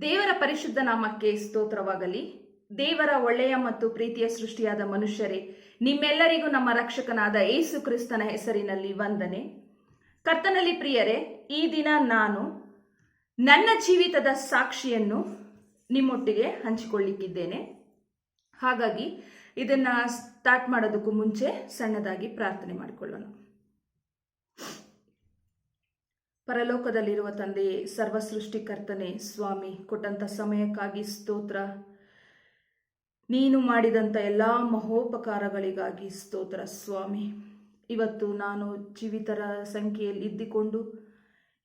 ದೇವರ ಪರಿಶುದ್ಧ ನಾಮಕ್ಕೆ ಸ್ತೋತ್ರವಾಗಲಿ. ದೇವರ ಒಳ್ಳೆಯ ಮತ್ತು ಪ್ರೀತಿಯ ಸೃಷ್ಟಿಯಾದ ಮನುಷ್ಯರೇ, ನಿಮ್ಮೆಲ್ಲರಿಗೂ ನಮ್ಮ ರಕ್ಷಕನಾದ ಏಸು ಕ್ರಿಸ್ತನ ಹೆಸರಿನಲ್ಲಿ ವಂದನೆ. ಕರ್ತನಲ್ಲಿ ಪ್ರಿಯರೇ, ಈ ದಿನ ನಾನು ನನ್ನ ಜೀವಿತದ ಸಾಕ್ಷಿಯನ್ನು ನಿಮ್ಮೊಟ್ಟಿಗೆ ಹಂಚಿಕೊಳ್ಳಿಕ್ಕಿದ್ದೇನೆ. ಹಾಗಾಗಿ ಇದನ್ನ ಸ್ಟಾರ್ಟ್ ಮಾಡೋದಕ್ಕೂ ಮುಂಚೆ ಸಣ್ಣದಾಗಿ ಪ್ರಾರ್ಥನೆ ಮಾಡಿಕೊಳ್ಳೋಣ. ಪರಲೋಕದಲ್ಲಿರುವ ತಂದೆಯೇ ಸರ್ವ ಸೃಷ್ಟಿಕರ್ತನೆ ಸ್ವಾಮಿ ಕೊಟ್ಟಂತ ಸಮಯಕ್ಕಾಗಿ ಸ್ತೋತ್ರ. ನೀನು ಮಾಡಿದಂಥ ಎಲ್ಲ ಮಹೋಪಕಾರಗಳಿಗಾಗಿ ಸ್ತೋತ್ರ, ಸ್ವಾಮಿ. ಇವತ್ತು ನಾನು ಜೀವಿತರ ಸಂಖ್ಯೆಯಲ್ಲಿ ಇದ್ದಿಕೊಂಡು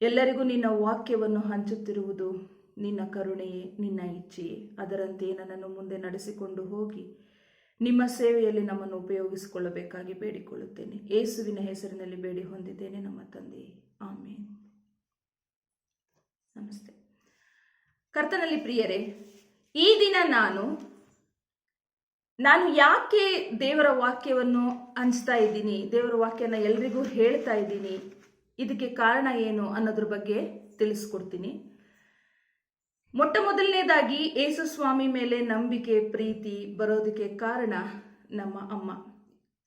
ಎಲ್ಲರಿಗೂ ನಿನ್ನ ವಾಕ್ಯವನ್ನು ಹಂಚುತ್ತಿರುವುದು ನಿನ್ನ ಕರುಣೆಯೇ, ನಿನ್ನ ಇಚ್ಛೆಯೇ. ಅದರಂತೆ ನನ್ನನ್ನು ಮುಂದೆ ನಡೆಸಿಕೊಂಡು ಹೋಗಿ ನಿಮ್ಮ ಸೇವೆಯಲ್ಲಿ ನಮ್ಮನ್ನು ಉಪಯೋಗಿಸಿಕೊಳ್ಳಬೇಕಾಗಿ ಬೇಡಿಕೊಳ್ಳುತ್ತೇನೆ. ಏಸುವಿನ ಹೆಸರಿನಲ್ಲಿ ಬೇಡಿ ಹೊಂದಿದ್ದೇನೆ ನಮ್ಮ ತಂದೆಯೇ ಆಮೇನ್. ನಮಸ್ತೆ. ಕರ್ತನಲ್ಲಿ ಪ್ರಿಯರೇ, ಈ ದಿನ ನಾನು ನಾನು ಯಾಕೆ ದೇವರ ವಾಕ್ಯವನ್ನು ಹಂಚ್ತಾ ಇದ್ದೀನಿ, ದೇವರ ವಾಕ್ಯನ ಎಲ್ರಿಗೂ ಹೇಳ್ತಾ ಇದ್ದೀನಿ, ಇದಕ್ಕೆ ಕಾರಣ ಏನು ಅನ್ನೋದ್ರ ಬಗ್ಗೆ ತಿಳಿಸ್ಕೊಡ್ತೀನಿ. ಮೊಟ್ಟ ಮೊದಲನೇದಾಗಿ, ಏಸು ಸ್ವಾಮಿ ಮೇಲೆ ನಂಬಿಕೆ, ಪ್ರೀತಿ ಬರೋದಕ್ಕೆ ಕಾರಣ ನಮ್ಮ ಅಮ್ಮ.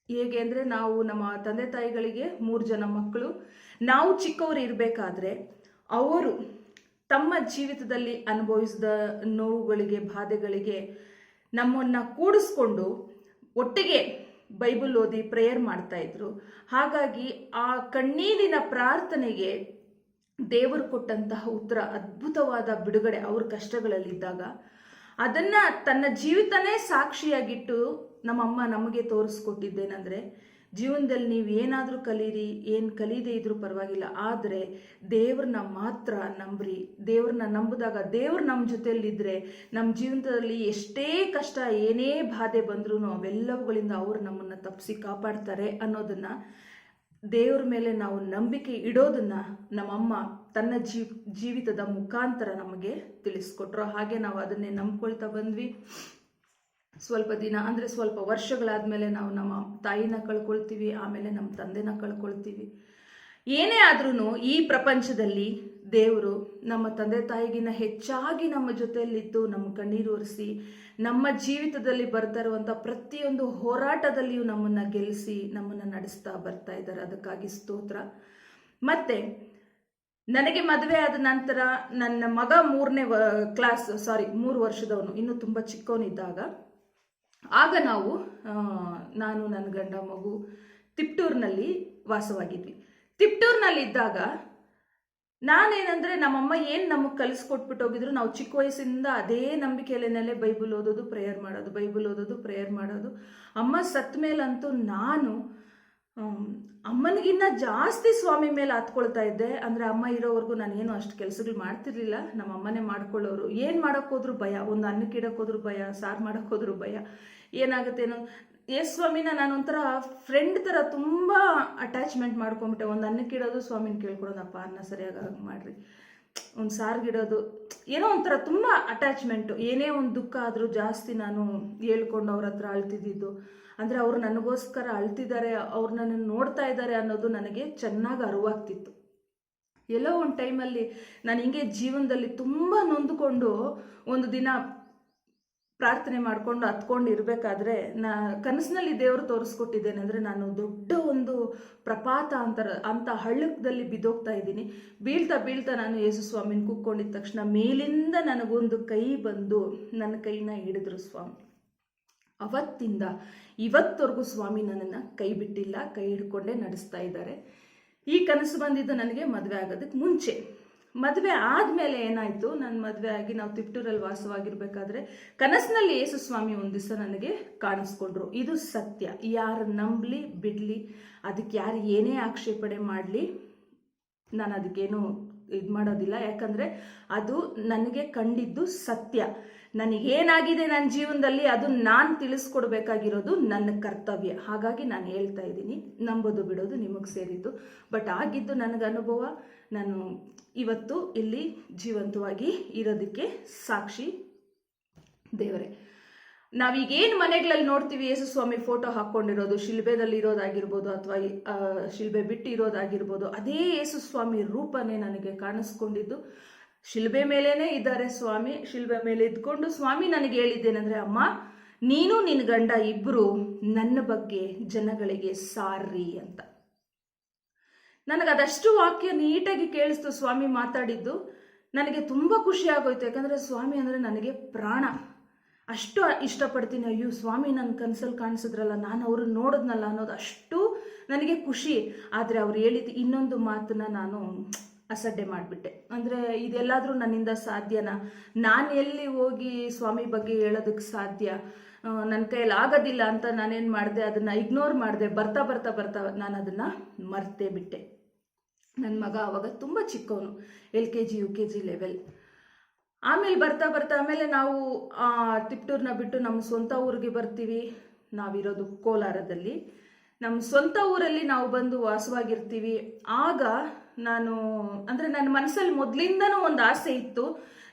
ಹೇಗೆ ಅಂದರೆ, ನಾವು ನಮ್ಮ ತಂದೆ ತಾಯಿಗಳಿಗೆ ಮೂರು ಜನ ಮಕ್ಕಳು, ನಾವು ಚಿಕ್ಕವರು ಇರಬೇಕಾದ್ರೆ ಅವರು ತಮ್ಮ ಜೀವಿತದಲ್ಲಿ ಅನುಭವಿಸಿದ ನೋವುಗಳಿಗೆ, ಬಾಧೆಗಳಿಗೆ ನಮ್ಮನ್ನ ಕೂಡಿಸ್ಕೊಂಡು ಒಟ್ಟಿಗೆ ಬೈಬಲ್ ಓದಿ ಪ್ರೇಯರ್ ಮಾಡ್ತಾ ಇದ್ರು. ಹಾಗಾಗಿ ಆ ಕಣ್ಣೀರಿನ ಪ್ರಾರ್ಥನೆಗೆ ದೇವರು ಕೊಟ್ಟಂತಹ ಉತ್ತರ ಅದ್ಭುತವಾದ ಬಿಡುಗಡೆ ಅವ್ರ ಕಷ್ಟಗಳಲ್ಲಿದ್ದಾಗ, ಅದನ್ನ ತನ್ನ ಜೀವಿತನೇ ಸಾಕ್ಷಿಯಾಗಿಟ್ಟು ನಮ್ಮಮ್ಮ ನಮಗೆ ತೋರಿಸ್ಕೊಟ್ಟಿದ್ದೇನೆಂದ್ರೆ ಜೀವನದಲ್ಲಿ ನೀವು ಏನಾದರೂ ಕಲೀರಿ, ಏನು ಕಲೀದೇ ಇದ್ರೂ ಪರವಾಗಿಲ್ಲ. ಆದರೆ ದೇವ್ರನ್ನ ಮಾತ್ರ ನಂಬ್ರಿ. ದೇವ್ರನ್ನ ನಂಬಿದಾಗ ದೇವ್ರು ನಮ್ಮ ಜೊತೆಯಲ್ಲಿದ್ದರೆ ನಮ್ಮ ಜೀವನದಲ್ಲಿ ಎಷ್ಟೇ ಕಷ್ಟ, ಏನೇ ಬಾಧೆ ಬಂದ್ರೂ ಅವೆಲ್ಲವುಗಳಿಂದ ಅವರು ನಮ್ಮನ್ನು ತಪ್ಪಿಸಿ ಕಾಪಾಡ್ತಾರೆ ಅನ್ನೋದನ್ನು ದೇವ್ರ ಮೇಲೆ ನಾವು ನಂಬಿಕೆ ಇಡೋದನ್ನು ನಮ್ಮಮ್ಮ ತನ್ನ ಜೀ ಜೀವಿತದ ಮುಖಾಂತರ ನಮಗೆ ತಿಳಿಸ್ಕೊಟ್ರು. ಹಾಗೆ ನಾವು ಅದನ್ನೇ ನಂಬ್ಕೊಳ್ತಾ ಬಂದ್ವಿ. ಸ್ವಲ್ಪ ದಿನ, ಅಂದರೆ ಸ್ವಲ್ಪ ವರ್ಷಗಳಾದಮೇಲೆ ನಾವು ನಮ್ಮ ತಾಯಿನ ಕಳ್ಕೊಳ್ತೀವಿ, ಆಮೇಲೆ ನಮ್ಮ ತಂದೆನ ಕಳ್ಕೊಳ್ತೀವಿ. ಏನೇ ಆದ್ರೂ ಈ ಪ್ರಪಂಚದಲ್ಲಿ ದೇವರು ನಮ್ಮ ತಂದೆ ತಾಯಿಗಿನ ಹೆಚ್ಚಾಗಿ ನಮ್ಮ ಜೊತೆಯಲ್ಲಿದ್ದು, ನಮ್ಮ ಕಣ್ಣೀರು ಒರೆಸಿ, ನಮ್ಮ ಜೀವಿತದಲ್ಲಿ ಬರ್ತಾ ಇರುವಂಥ ಪ್ರತಿಯೊಂದು ಹೋರಾಟದಲ್ಲಿಯೂ ನಮ್ಮನ್ನು ಗೆಲ್ಲಿಸಿ, ನಮ್ಮನ್ನು ನಡೆಸ್ತಾ ಬರ್ತಾ ಇದ್ದಾರೆ. ಅದಕ್ಕಾಗಿ ಸ್ತೋತ್ರ. ಮತ್ತೆ, ನನಗೆ ಮದುವೆ ಆದ ನಂತರ ನನ್ನ ಮಗ ಮೂರನೇ ಕ್ಲಾಸ್ ಸಾರಿ ಮೂರು ವರ್ಷದವನು, ಇನ್ನೂ ತುಂಬ ಚಿಕ್ಕವನಿದ್ದಾಗ ಆಗ ನಾವು ನಾನು, ನನ್ನ ಗಂಡ, ಮಗು ತಿಪ್ಟೂರ್ನಲ್ಲಿ ವಾಸವಾಗಿದ್ವಿ. ತಿಪ್ಟೂರಿನಲ್ಲಿದ್ದಾಗ ನಾನೇನಂದ್ರೆ ನಮ್ಮಮ್ಮ ಏನು ನಮಗೆ ಕಲಿಸ್ಕೊಟ್ಬಿಟ್ಟು ಹೋಗಿದ್ರು, ನಾವು ಚಿಕ್ಕ ವಯಸ್ಸಿಂದ ಅದೇ ನಂಬಿಕೆಯಲ್ಲೇನಲ್ಲೇ ಬೈಬಲ್ ಓದೋದು, ಪ್ರೇಯರ್ ಮಾಡೋದು, ಬೈಬಲ್ ಓದೋದು, ಪ್ರೇಯರ್ ಮಾಡೋದು. ಅಮ್ಮ ಸತ್ತ ಮೇಲಂತೂ ನಾನು ಅಮ್ಮನಿಗಿನ್ನ ಜಾಸ್ತಿ ಸ್ವಾಮಿ ಮೇಲೆ ಹತ್ಕೊಳ್ತಾ ಇದ್ದೆ. ಅಂದರೆ ಅಮ್ಮ ಇರೋವರೆಗೂ ನಾನು ಏನು ಅಷ್ಟು ಕೆಲಸಗಳು ಮಾಡ್ತಿರ್ಲಿಲ್ಲ. ನಮ್ಮ ಅಮ್ಮನೇ ಮಾಡ್ಕೊಳ್ಳೋರು. ಏನು ಮಾಡೋಕ್ಕೋದ್ರೂ ಭಯ. ಒಂದು ಅನ್ನಕ್ಕೆ ಇಡಕ್ಕೆ ಹೋದ್ರು ಭಯ. ಸಾರು ಮಾಡೋಕೆ ಹೋದ್ರು ಭಯ. ಏನಾಗುತ್ತೇನೋ ಏ ಸ್ವಾಮಿನ ನಾನು ಒಂಥರ ಫ್ರೆಂಡ್ ಥರ ತುಂಬ ಅಟ್ಯಾಚ್ಮೆಂಟ್ ಮಾಡ್ಕೊಂಬಿಟ್ಟೆ. ಒಂದು ಅನ್ನಕ್ಕೆ ಇಡೋದು, ಸ್ವಾಮಿನ ಕೇಳ್ಕೊಡೋದಪ್ಪ, ಅನ್ನ ಸರಿಯಾಗಿ ಮಾಡ್ರಿ. ಒಂದು ಸಾರ್ಗಿಡೋದು ಏನೋ ಒಂಥರ ತುಂಬ ಅಟ್ಯಾಚ್ಮೆಂಟು ಏನೇ ಒಂದು ದುಃಖ ಆದರೂ ಜಾಸ್ತಿ ನಾನು ಹೇಳ್ಕೊಂಡು ಅವ್ರ ಹತ್ರ ಅಳ್ತಿದ್ದಿದ್ದು. ಅಂದರೆ ಅವ್ರು ನನಗೋಸ್ಕರ ಅಳ್ತಿದ್ದಾರೆ, ಅವ್ರು ನನ್ನನ್ನು ನೋಡ್ತಾ ಇದ್ದಾರೆ ಅನ್ನೋದು ನನಗೆ ಚೆನ್ನಾಗಿ ಅರಿವಾಗ್ತಿತ್ತು. ಎಲ್ಲೋ ಒಂದು ಟೈಮಲ್ಲಿ ನಾನು ಹಿಂಗೆ ಜೀವನದಲ್ಲಿ ತುಂಬ ನೊಂದುಕೊಂಡು ಒಂದು ದಿನ ಪ್ರಾರ್ಥನೆ ಮಾಡಿಕೊಂಡು ಹತ್ಕೊಂಡು ಇರಬೇಕಾದ್ರೆ ನಾ ಕನಸಿನಲ್ಲಿ ದೇವರು ತೋರಿಸ್ಕೊಟ್ಟಿದ್ದೇನೆ ಅಂದರೆ ನಾನು ದೊಡ್ಡ ಒಂದು ಪ್ರಪಾತ ಅಂತರ, ಅಂತ ಹಳ್ಳಕದಲ್ಲಿ ಬಿದ್ದೋಗ್ತಾ ಇದ್ದೀನಿ. ಬೀಳ್ತಾ ಬೀಳ್ತಾ ನಾನು ಯೇಸು ಸ್ವಾಮಿನ ಕೂತ್ಕೊಂಡಿದ್ದ ತಕ್ಷಣ ಮೇಲಿಂದ ನನಗೊಂದು ಕೈ ಬಂದು ನನ್ನ ಕೈನ ಹಿಡಿದ್ರು ಸ್ವಾಮಿ. ಅವತ್ತಿಂದ ಇವತ್ತವರೆಗೂ ಸ್ವಾಮಿ ನನ್ನನ್ನು ಕೈ ಬಿಟ್ಟಿಲ್ಲ, ಕೈ ಹಿಡ್ಕೊಂಡೇ ನಡೆಸ್ತಾ ಇದ್ದಾರೆ. ಈ ಕನಸು ಬಂದಿದ್ದು ನನಗೆ ಮದುವೆ ಆಗೋದಕ್ಕೆ ಮುಂಚೆ. ಮದುವೆ ಆದಮೇಲೆ ಏನಾಯಿತು? ನನ್ನ ಮದುವೆ ಆಗಿ ನಾವು ತಿಪ್ಟೂರಲ್ಲಿ ವಾಸವಾಗಿರ್ಬೇಕಾದ್ರೆ ಕನಸಿನಲ್ಲಿ ಯೇಸು ಸ್ವಾಮಿ ಒಂದು ದಿವಸ ನನಗೆ ಕಾಣಿಸ್ಕೊಂಡ್ರು. ಇದು ಸತ್ಯ. ಯಾರು ನಂಬಲಿ, ಬಿಡಲಿ, ಅದಕ್ಕೆ ಯಾರು ಏನೇ ಆಕ್ಷೇಪಣೆ ಮಾಡಲಿ, ನಾನು ಅದಕ್ಕೇನು ಇದು ಮಾಡೋದಿಲ್ಲ. ಯಾಕಂದರೆ ಅದು ನನಗೆ ಕಂಡಿದ್ದು ಸತ್ಯ. ನನಗೇನಾಗಿದೆ ನನ್ನ ಜೀವನದಲ್ಲಿ, ಅದು ನಾನು ತಿಳಿಸ್ಕೊಡ್ಬೇಕಾಗಿರೋದು ನನ್ನ ಕರ್ತವ್ಯ. ಹಾಗಾಗಿ ನಾನು ಹೇಳ್ತಾ ಇದ್ದೀನಿ, ನಂಬೋದು ಬಿಡೋದು ನಿಮಗೆ ಸೇರಿದ್ದು. ಬಟ್ ಆಗಿದ್ದು ನನಗೆ ಅನುಭವ, ನಾನು ಇವತ್ತು ಇಲ್ಲಿ ಜೀವಂತವಾಗಿ ಇರೋದಕ್ಕೆ ಸಾಕ್ಷಿ ದೇವರೇ. ನಾವೀಗೇನು ಮನೆಗಳಲ್ಲಿ ನೋಡ್ತೀವಿ ಯೇಸು ಸ್ವಾಮಿ ಫೋಟೋ ಹಾಕ್ಕೊಂಡಿರೋದು, ಶಿಲ್ಬೆದಲ್ಲಿ ಇರೋದಾಗಿರ್ಬೋದು ಅಥವಾ ಶಿಲ್ಬೆ ಬಿಟ್ಟು ಇರೋದಾಗಿರ್ಬೋದು, ಅದೇ ಯೇಸು ಸ್ವಾಮಿ ರೂಪನೇ ನನಗೆ ಕಾಣಿಸ್ಕೊಂಡಿದ್ದು. ಶಿಲ್ಬೆ ಮೇಲೇನೆ ಇದ್ದಾರೆ ಸ್ವಾಮಿ, ಶಿಲ್ಬೆ ಮೇಲೆ ಇದ್ಕೊಂಡು ಸ್ವಾಮಿ ನನಗೆ ಹೇಳಿದ್ದೇನೆಂದರೆ, ಅಮ್ಮ, ನೀನು ನಿನ್ನ ಗಂಡ ಇಬ್ಬರು ನನ್ನ ಬಗ್ಗೆ ಜನಗಳಿಗೆ ಸಾರ್ರಿ ಅಂತ. ನನಗೆ ಅದಷ್ಟು ವಾಕ್ಯ ನೀಟಾಗಿ ಕೇಳಿಸ್ತು ಸ್ವಾಮಿ ಮಾತಾಡಿದ್ದು. ನನಗೆ ತುಂಬ ಖುಷಿ ಆಗೋಯ್ತು, ಯಾಕಂದರೆ ಸ್ವಾಮಿ ಅಂದರೆ ನನಗೆ ಪ್ರಾಣ. ಅಷ್ಟು ಇಷ್ಟಪಡ್ತೀನಿ, ಅಯ್ಯೋ, ಸ್ವಾಮಿ ನನ್ನ ಕನಸಲ್ಲಿ ಕಾಣಿಸಿದ್ರಲ್ಲ, ನಾನು ಅವ್ರನ್ನ ನೋಡಿದ್ನಲ್ಲ ಅನ್ನೋದು ಅಷ್ಟು ನನಗೆ ಖುಷಿ. ಆದರೆ ಅವ್ರು ಹೇಳಿದ ಇನ್ನೊಂದು ಮಾತನ್ನ ನಾನು ಅಸಡ್ಡೆ ಮಾಡಿಬಿಟ್ಟೆ. ಅಂದರೆ ಇದೆಲ್ಲಾದರೂ ನನ್ನಿಂದ ಸಾಧ್ಯನಾ? ನಾನು ಎಲ್ಲಿ ಹೋಗಿ ಸ್ವಾಮಿ ಬಗ್ಗೆ ಹೇಳೋದಕ್ಕೆ ಸಾಧ್ಯ? ನನ್ನ ಕೈಯಲ್ಲಿ ಆಗೋದಿಲ್ಲ ಅಂತ ನಾನೇನು ಮಾಡಿದೆ, ಅದನ್ನು ಇಗ್ನೋರ್ ಮಾಡಿದೆ, ಬರ್ತಾ ಬರ್ತಾ ಬರ್ತಾ ನಾನು ಅದನ್ನು ಮರ್ತೇ ಬಿಟ್ಟೆ. ನನ್ನ ಮಗ ಅವಾಗ ತುಂಬ ಚಿಕ್ಕವನು, L K G, U K G level ಆಮೇಲೆ ಬರ್ತಾ ಬರ್ತಾ ಆಮೇಲೆ ನಾವು ತಿಪ್ಟೂರ್ನ ಬಿಟ್ಟು ನಮ್ಮ ಸ್ವಂತ ಊರಿಗೆ ಬರ್ತೀವಿ. ನಾವಿರೋದು ಕೋಲಾರದಲ್ಲಿ. ನಮ್ಮ ಸ್ವಂತ ಊರಲ್ಲಿ ನಾವು ಬಂದು ವಾಸವಾಗಿರ್ತೀವಿ. ಆಗ ನಾನು, ಅಂದರೆ ನನ್ನ ಮನಸ್ಸಲ್ಲಿ ಮೊದಲಿಂದನೂ ಒಂದು ಆಸೆ ಇತ್ತು.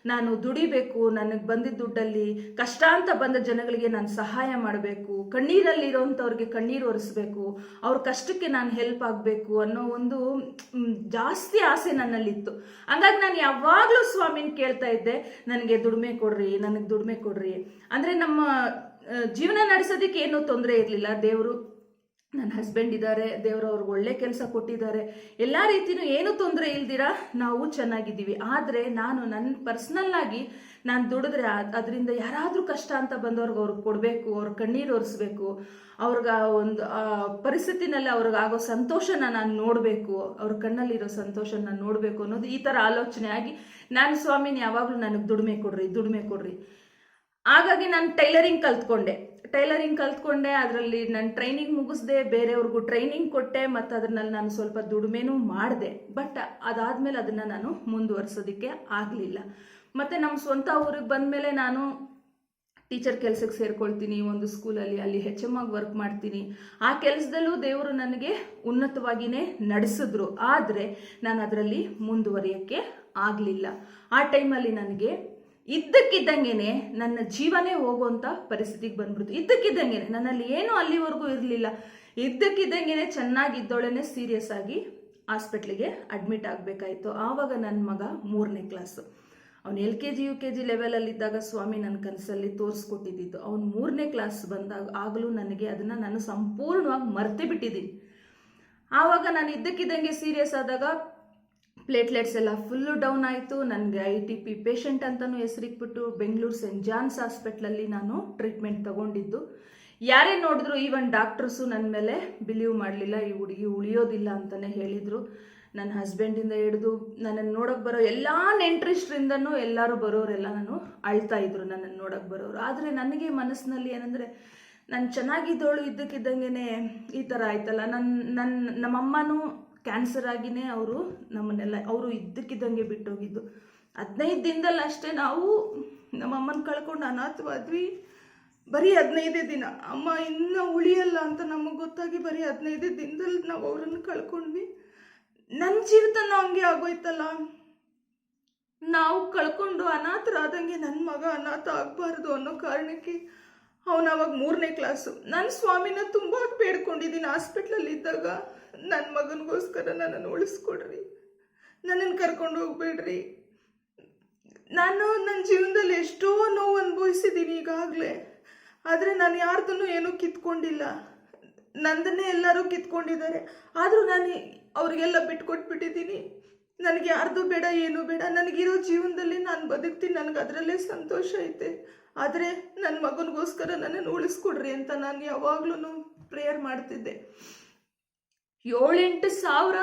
ನಾನು ದುಡಿಬೇಕು, ನನಗೆ ಬಂದಿದ್ದ ದುಡ್ಡಲ್ಲಿ ಕಷ್ಟ ಅಂತ ಬಂದ ಜನಗಳಿಗೆ ನಾನು ಸಹಾಯ ಮಾಡಬೇಕು, ಕಣ್ಣೀರಲ್ಲಿರೋಂಥವ್ರಿಗೆ ಕಣ್ಣೀರು ಒರೆಸ್ಬೇಕು, ಅವ್ರ ಕಷ್ಟಕ್ಕೆ ನಾನು ಹೆಲ್ಪ್ ಆಗಬೇಕು ಅನ್ನೋ ಒಂದು ಜಾಸ್ತಿ ಆಸೆ ನನ್ನಲ್ಲಿತ್ತು. ಹಂಗಾಗಿ ನಾನು ಯಾವಾಗಲೂ ಸ್ವಾಮಿನ ಕೇಳ್ತಾ ಇದ್ದೆ, ನನಗೆ ದುಡಿಮೆ ಕೊಡ್ರಿ, ನನಗೆ ದುಡಿಮೆ ಕೊಡ್ರಿ. ಅಂದರೆ ನಮ್ಮ ಜೀವನ ನಡೆಸೋದಕ್ಕೆ ಏನೂ ತೊಂದರೆ ಇರಲಿಲ್ಲ. ದೇವರು ನನ್ನ ಹಸ್ಬೆಂಡ್ ಇದ್ದಾರೆ, ದೇವರು ಅವ್ರಿಗೆ ಒಳ್ಳೆ ಕೆಲಸ ಕೊಟ್ಟಿದ್ದಾರೆ. ಎಲ್ಲ ರೀತಿಯೂ ಏನು ತೊಂದರೆ ಇಲ್ದಿರ? ನಾವು ಚೆನ್ನಾಗಿದ್ದೀವಿ. ಆದರೆ ನಾನು ನನ್ನ ಪರ್ಸ್ನಲ್ಲಾಗಿ ನಾನು ದುಡಿದ್ರೆ ಅದರಿಂದ ಯಾರಾದರೂ ಕಷ್ಟ ಅಂತ ಬಂದವ್ರಿಗೆ ಅವ್ರಿಗೆ ಕೊಡಬೇಕು, ಅವ್ರ ಕಣ್ಣೀರು ಒರೆಸ್ಬೇಕು, ಅವ್ರಿಗೆ ಒಂದು ಪರಿಸ್ಥಿತಿನಲ್ಲಿ ಅವ್ರಿಗೆ ಆಗೋ ಸಂತೋಷನ ನಾನು ನೋಡಬೇಕು, ಅವ್ರ ಕಣ್ಣಲ್ಲಿರೋ ಸಂತೋಷನ ನಾನು ನೋಡಬೇಕು ಅನ್ನೋದು ಈ ಥರ ಆಲೋಚನೆ ಆಗಿ ನಾನು ಸ್ವಾಮಿನ ಯಾವಾಗಲೂ ನನಗೆ ದುಡಿಮೆ ಕೊಡ್ರಿ ದುಡಿಮೆ ಕೊಡ್ರಿ. ಹಾಗಾಗಿ ನಾನು ಟೈಲರಿಂಗ್ ಕಲ್ತ್ಕೊಂಡೆ. ಟೈಲರಿಂಗ್ ಕಲ್ತ್ಕೊಂಡೆ, ಅದರಲ್ಲಿ ನಾನು ಟ್ರೈನಿಂಗ್ ಮುಗಿಸ್ದೆ, ಬೇರೆಯವ್ರಿಗೂ ಟ್ರೈನಿಂಗ್ ಕೊಟ್ಟೆ, ಮತ್ತು ಅದ್ರಲ್ಲಿ ನಾನು ಸ್ವಲ್ಪ ದುಡಿಮೆನೂ ಮಾಡಿದೆ. ಬಟ್ ಅದಾದಮೇಲೆ ಅದನ್ನು ನಾನು ಮುಂದುವರ್ಸೋದಕ್ಕೆ ಆಗಲಿಲ್ಲ. ಮತ್ತು ನಮ್ಮ ಸ್ವಂತ ಊರಿಗೆ ಬಂದಮೇಲೆ ನಾನು ಟೀಚರ್ ಕೆಲಸಕ್ಕೆ ಸೇರ್ಕೊಳ್ತೀನಿ, ಒಂದು ಸ್ಕೂಲಲ್ಲಿ ಅಲ್ಲಿ ಹೆಚ್ ಎಂ ಆಗಿ ವರ್ಕ್ ಮಾಡ್ತೀನಿ. ಆ ಕೆಲಸದಲ್ಲೂ ದೇವರು ನನಗೆ ಉನ್ನತವಾಗಿಯೇ ನಡೆಸಿದ್ರು. ಆದರೆ ನಾನು ಅದರಲ್ಲಿ ಮುಂದುವರಿಯೋಕ್ಕೆ ಆಗಲಿಲ್ಲ. ಆ ಟೈಮಲ್ಲಿ ನನಗೆ ಇದ್ದಕ್ಕಿದ್ದಂಗೆನೆ ನನ್ನ ಜೀವನೇ ಹೋಗುವಂಥ ಪರಿಸ್ಥಿತಿಗೆ ಬಂದ್ಬಿಡ್ತು. ಇದ್ದಕ್ಕಿದ್ದಂಗೆನೆ, ನನ್ನಲ್ಲಿ ಏನೂ ಅಲ್ಲಿವರೆಗೂ ಇರಲಿಲ್ಲ. ಇದ್ದಕ್ಕಿದ್ದಂಗೆನೆ ಚೆನ್ನಾಗಿದ್ದೊಳನೆ ಸೀರಿಯಸ್ ಆಗಿ ಹಾಸ್ಪಿಟ್ಲಿಗೆ ಅಡ್ಮಿಟ್ ಆಗಬೇಕಾಯಿತು. ಆವಾಗ ನನ್ನ ಮಗ ಮೂರನೇ ಕ್ಲಾಸು ಅವನು L K G, U K G ಲೆವೆಲಲ್ಲಿದ್ದಾಗ ಸ್ವಾಮಿ ನನ್ನ ಕನಸಲ್ಲಿ ತೋರಿಸ್ಕೊಟ್ಟಿದ್ದು ಅವನು ಮೂರನೇ ಕ್ಲಾಸ್ ಬಂದಾಗ ಆಗಲೂ ನನಗೆ ಅದನ್ನು ನಾನು ಸಂಪೂರ್ಣವಾಗಿ ಮರ್ತೇ ಬಿಟ್ಟಿದ್ದೀನಿ. ಆವಾಗ ನಾನು ಇದ್ದಕ್ಕಿದ್ದಂಗೆ ಸೀರಿಯಸ್ ಆದಾಗ ಪ್ಲೇಟ್ಲೆಟ್ಸ್ ಎಲ್ಲ ಫುಲ್ಲು ಡೌನ್ ಆಯಿತು. ನನಗೆ ಐ ಟಿ ಪಿ ಪೇಷಂಟ್ ಅಂತಲೂ ಹೆಸರಿಟ್ಬಿಟ್ಟು ಬೆಂಗಳೂರು ಸೆಂಟ್ ಜಾನ್ಸ್ ಹಾಸ್ಪಿಟ್ಲಲ್ಲಿ ನಾನು ಟ್ರೀಟ್ಮೆಂಟ್ ತಗೊಂಡಿದ್ದು. ಯಾರೇ ನೋಡಿದ್ರು ಈವನ್ ಡಾಕ್ಟರ್ಸು ನನ್ನ ಮೇಲೆ ಬಿಲೀವ್ ಮಾಡಲಿಲ್ಲ, ಈ ಹುಡುಗಿ ಉಳಿಯೋದಿಲ್ಲ ಅಂತಲೇ ಹೇಳಿದರು. ನನ್ನ ಹಸ್ಬೆಂಡಿಂದ ಹಿಡಿದು ನನ್ನನ್ನು ನೋಡೋಕೆ ಬರೋ ಎಲ್ಲ ನೆಂಟ್ರಿಸ್ಟ್ರಿಂದನೂ ಎಲ್ಲರೂ ಬರೋರೆಲ್ಲ ನಾನು ಅಳ್ತಾ ಇದ್ರು ನನ್ನನ್ನು ನೋಡೋಕೆ ಬರೋರು. ಆದರೆ ನನಗೆ ಮನಸ್ಸಿನಲ್ಲಿ ಏನಂದರೆ, ನಾನು ಚೆನ್ನಾಗಿದ್ದವಳು ಇದ್ದಕ್ಕಿದ್ದಂಗೆ ಈ ಥರ ಆಯ್ತಲ್ಲ. ನನ್ನ ನನ್ನ ನಮ್ಮಮ್ಮನೂ ಕ್ಯಾನ್ಸರ್ ಆಗಿನೇ ಅವರು ನಮ್ಮನ್ನೆಲ್ಲ, ಅವರು ಇದ್ದಕ್ಕಿದ್ದಂಗೆ ಬಿಟ್ಟೋಗಿದ್ದು. ಹದಿನೈದು ದಿನದಲ್ಲಿ ಅಷ್ಟೇ ನಾವು ನಮ್ಮ ಅಮ್ಮನ ಕಳ್ಕೊಂಡು ಅನಾಥವಾದ್ವಿ. ಬರೀ ಹದಿನೈದೇ ದಿನ. ಅಮ್ಮ ಇನ್ನೂ ಉಳಿಯಲ್ಲ ಅಂತ ನಮಗೆ ಗೊತ್ತಾಗಿ ಬರೀ ಹದಿನೈದೇ ದಿನದಲ್ಲಿ ನಾವು ಅವರನ್ನು ಕಳ್ಕೊಂಡ್ವಿ. ನನ್ನ ಜೀವಿತನ ಹಂಗೆ ಆಗೋಯ್ತಲ್ಲ. ನಾವು ಕಳ್ಕೊಂಡು ಅನಾಥರಾದಂಗೆ ನನ್ನ ಮಗ ಅನಾಥ ಆಗಬಾರ್ದು ಅನ್ನೋ ಕಾರಣಕ್ಕೆ ಅವನು ಅವಾಗ ಮೂರನೇ ಕ್ಲಾಸು ನನ್ನ ಸ್ವಾಮಿನ ತುಂಬ ಬೇಡ್ಕೊಂಡಿದ್ದೀನಿ. ಹಾಸ್ಪಿಟ್ಲಲ್ಲಿ ಇದ್ದಾಗ ನನ್ನ ಮಗನಿಗೋಸ್ಕರ ನನ್ನನ್ನು ಉಳಿಸ್ಕೊಡ್ರಿ. ನನ್ನನ್ನು ಕರ್ಕೊಂಡು ಹೋಗ್ಬೇಡ್ರಿ. ನಾನು ನನ್ನ ಜೀವನದಲ್ಲಿ ಎಷ್ಟೋ ನೋವು ಅನುಭವಿಸಿದ್ದೀನಿ ಈಗಾಗಲೇ. ಆದರೆ ನಾನು ಯಾರ್ದನ್ನು ಏನೂ ಕಿತ್ಕೊಂಡಿಲ್ಲ. ನಂದನ್ನೇ ಎಲ್ಲರೂ ಕಿತ್ಕೊಂಡಿದ್ದಾರೆ. ಆದರೂ ನಾನು ಅವ್ರಿಗೆಲ್ಲ ಬಿಟ್ಕೊಟ್ಬಿಟ್ಟಿದ್ದೀನಿ. ನನಗೆ ಯಾರ್ದು ಬೇಡ, ಏನೂ ಬೇಡ. ನನಗಿರೋ ಜೀವನದಲ್ಲಿ ನಾನು ಬದುಕ್ತೀನಿ. ನನಗೆ ಅದರಲ್ಲೇ ಸಂತೋಷ ಐತೆ. ಆದರೆ ನನ್ನ ಮಗನಿಗೋಸ್ಕರ ನನ್ನನ್ನು ಉಳಿಸ್ಕೊಡ್ರಿ ಅಂತ ನಾನು ಯಾವಾಗ್ಲೂ ಪ್ರೇಯರ್ ಮಾಡ್ತಿದ್ದೆ. ಏಳೆಂಟು ಸಾವಿರ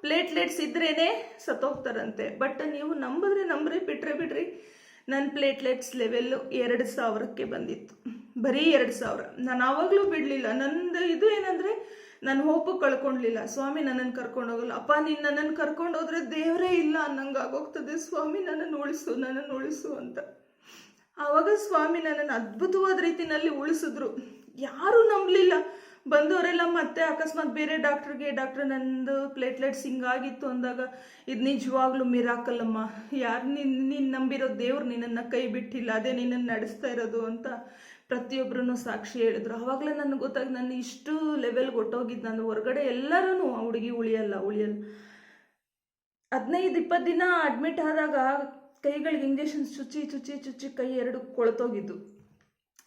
ಪ್ಲೇಟ್ಲೆಟ್ಸ್ ಇದ್ರೇ ಸತ್ತೋಗ್ತಾರಂತೆ. ಬಟ್ ನೀವು ನಂಬಿದ್ರೆ ನಂಬ್ರಿ, ಬಿಟ್ರೆ ಬಿಡ್ರಿ. ನನ್ನ ಪ್ಲೇಟ್ಲೆಟ್ಸ್ ಲೆವೆಲ್ಲು ಎರಡು ಸಾವಿರಕ್ಕೆ ಬಂದಿತ್ತು. ಬರೀ ಎರಡು ಸಾವಿರ. ನಾನು ಆವಾಗಲೂ ಬಿಡಲಿಲ್ಲ. ನಂದು ಇದು ಏನಂದರೆ, ನಾನು ಹೋಪು ಕಳ್ಕೊಳ್ಲಿಲ್ಲ ಸ್ವಾಮಿ ನನ್ನನ್ನು ಕರ್ಕೊಂಡು ಹೋಗಲ್ಲ. ಅಪ್ಪ, ನೀನು ನನ್ನನ್ನು ಕರ್ಕೊಂಡು ಹೋದ್ರೆ ದೇವರೇ ಇಲ್ಲ ಅನ್ನಂಗೆ ಆಗೋಗ್ತದೆ. ಸ್ವಾಮಿ ನನ್ನನ್ನು ಉಳಿಸು ನನ್ನನ್ನು ಉಳಿಸು ಅಂತ. ಆವಾಗ ಸ್ವಾಮಿ ನನ್ನನ್ನು ಅದ್ಭುತವಾದ ರೀತಿಯಲ್ಲಿ ಉಳಿಸಿದ್ರು. ಯಾರೂ ನಂಬಲಿಲ್ಲ. ಬಂದವರೆಲ್ಲ ಮತ್ತೆ ಅಕಸ್ಮಾತ್ ಬೇರೆ ಡಾಕ್ಟ್ರಿಗೆ, ಡಾಕ್ಟ್ರ್ ನಂದು ಪ್ಲೇಟ್ಲೆಟ್ಸ್ ಹಿಂಗಾಗಿತ್ತು ಅಂದಾಗ, ಇದು ನಿಜವಾಗ್ಲೂ ಮಿರಾಕಲ್ಲಮ್ಮ ಯಾರು ನಿನ್ನ ನೀನು ನಂಬಿರೋ ದೇವ್ರು ನಿನ್ನನ್ನು ಕೈ ಬಿಟ್ಟಿಲ್ಲ, ಅದೇ ನಿನ್ನನ್ನು ನಡೆಸ್ತಾ ಇರೋದು ಅಂತ ಪ್ರತಿಯೊಬ್ಬರೂ ಸಾಕ್ಷಿ ಹೇಳಿದ್ರು. ಆವಾಗಲೇ ನನಗೆ ಗೊತ್ತಾಗಿ, ನಾನು ಇಷ್ಟು ಲೆವೆಲ್ಗೆ ಹೊಟ್ಟೋಗಿದ್ದು ನಾನು ಹೊರಗಡೆ ಎಲ್ಲರೂ ಆ ಹುಡುಗಿ ಉಳಿಯಲ್ಲ ಉಳಿಯಲ್ಲ. ಹದಿನೈದು, ಇಪ್ಪತ್ತು ದಿನ ಅಡ್ಮಿಟ್ ಆದಾಗ ಕೈಗಳಿಗೆ ಇಂಜೆಕ್ಷನ್ ಚುಚ್ಚಿ ಚುಚ್ಚಿ ಚುಚ್ಚಿ ಕೈ ಎರಡು ಕೊಳತೋಗಿದ್ದು.